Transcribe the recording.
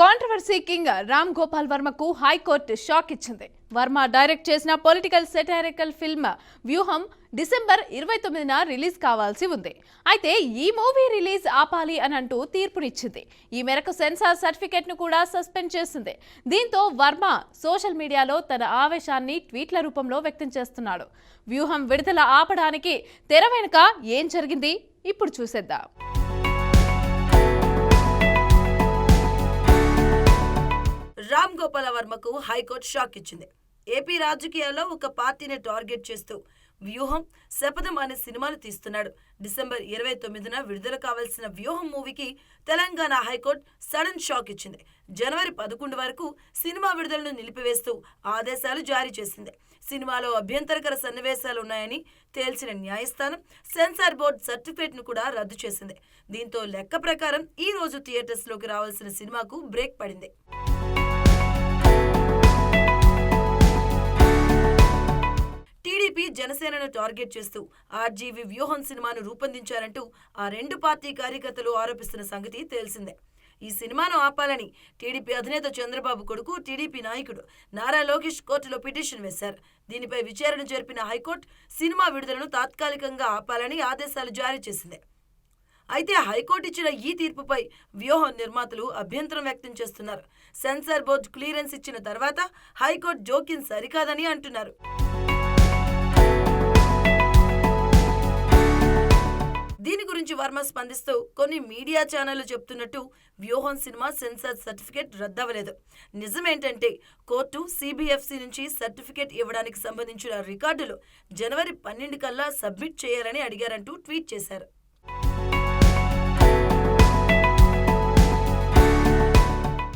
Controversy king Ram Gopal వర్మకు high court shock ఇచ్చింది. Varma direct చేసిన political satirical film Vyuham December ఇరవై తొమ్మిదిన రిలీజ్ కావాల్సి ఉంది. అయితే ఈ మూవీ రిలీజ్ ఆపాలి అని అంటూ తీర్పునిచ్చింది. ఈ మేరకు సెన్సార్ సర్టిఫికేట్ను కూడా సస్పెండ్ చేసింది. దీంతో వర్మ సోషల్ మీడియాలో తన ఆవేశాన్ని ట్వీట్ల రూపంలో వ్యక్తం చేస్తున్నాడు. వ్యూహం విడుదల ఆపడానికి తెర వెనుక ఏం జరిగింది? ఇప్పుడు చూసేద్దాం. వేణుగోపాల వర్మకు హైకోర్టు షాక్ ఇచ్చింది. ఏపీ రాజకీయాల్లో ఒక పార్టీని టార్గెట్ చేస్తూ వ్యూహం శపథం అనే సినిమాను తీస్తున్నాడు. డిసెంబర్ ఇరవై తొమ్మిదిన విడుదల కావాల్సిన వ్యూహం మూవీకి తెలంగాణ హైకోర్టు సడన్ షాక్ ఇచ్చింది. జనవరి పదకొండు వరకు సినిమా విడుదలను నిలిపివేస్తూ ఆదేశాలు జారీ చేసింది. సినిమాలో అభ్యంతరకర సన్నివేశాలు ఉన్నాయని తేల్చిన న్యాయస్థానం సెన్సార్ బోర్డు సర్టిఫికేట్ను కూడా రద్దు చేసింది. దీంతో లెక్క ప్రకారం ఈ రోజు థియేటర్స్లోకి రావాల్సిన సినిమాకు బ్రేక్ పడింది. జనసేనను టార్గెట్ చేస్తూ ఆర్జీవీ వ్యూహం సినిమాను రూపొందించారంటూ ఆ రెండు పార్టీ కార్యకర్తలు ఆరోపిస్తున్న సంగతి తెలిసిందే. ఈ సినిమాను ఆపాలని టీడీపీ అధినేత చంద్రబాబు కొడుకు టీడీపీ నాయకుడు నారా లోకేష్ కోర్టులో పిటిషన్ వేశారు. దీనిపై విచారణ జరిపిన హైకోర్టు సినిమా విడుదలను తాత్కాలికంగా ఆపాలని ఆదేశాలు జారీ చేసింది. అయితే హైకోర్టు ఇచ్చిన ఈ తీర్పుపై వ్యూహం నిర్మాతలు అభ్యంతరం వ్యక్తం చేస్తున్నారు. సెన్సార్ బోర్డు క్లియరెన్స్ ఇచ్చిన తర్వాత హైకోర్టు జోక్యం సరికాదని అంటున్నారు. గురించి వర్మ స్పందిస్తూ కొన్ని మీడియా ఛానళ్ళు చెప్తున్నట్టు వ్యూహం సినిమా సెన్సార్ సర్టిఫికేట్ రద్దవలేదు నిజమేంటంటే కోర్టు సిబిఎఫ్సి నుంచి సర్టిఫికేట్ ఇవ్వడానికి సంబంధించిన రికార్డులు జనవరి పన్నెండు కల్లా సబ్మిట్ చేయాలని అడిగారంటూ ట్వీట్ చేశారు.